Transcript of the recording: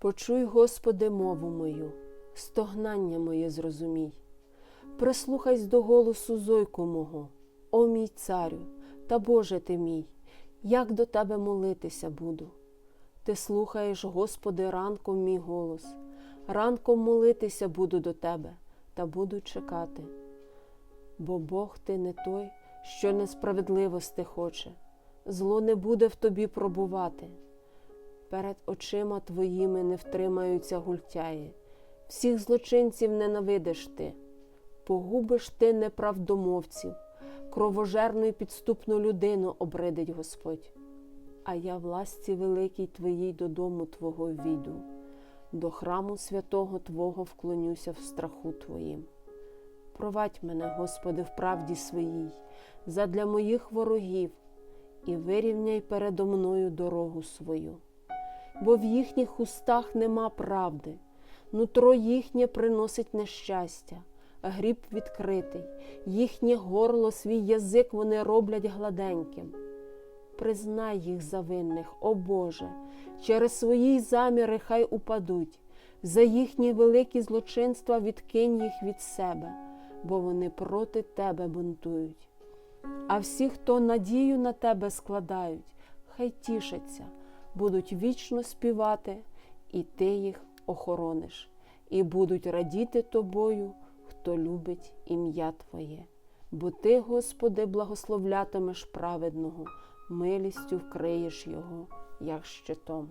Почуй, Господи, мову мою, стогнання моє зрозумій. Прислухайся до голосу зойку мого, о мій царю, та Боже ти мій, як до тебе молитися буду. Ти слухаєш, Господи, ранком мій голос, ранком молитися буду до Тебе та буду чекати. Бо Бог ти не той, що несправедливости хоче, зло не буде в тобі пробувати. Перед очима твоїми не втримаються гультяї, всіх злочинців ненавидиш ти, погубиш ти неправдомовців, кровожерну і підступну людину обридить Господь. А я власті великій твоїй додому Твого війду, до храму святого Твого вклонюся в страху Твоїм. Провадь мене, Господи, в правді своїй, задля моїх ворогів, і вирівняй передо мною дорогу свою. Бо в їхніх устах нема правди, нутро їхнє приносить нещастя, гріб відкритий, їхнє горло, свій язик вони роблять гладеньким. Признай їх за винних, о Боже, через свої заміри хай упадуть, за їхні великі злочинства відкинь їх від себе, бо вони проти тебе бунтують. А всі, хто надію на тебе складають, хай тішаться, будуть вічно співати, і ти їх охорониш, і будуть радіти тобою, хто любить ім'я Твоє. Бо ти, Господи, благословлятимеш праведного, милістю вкриєш його, як щитом.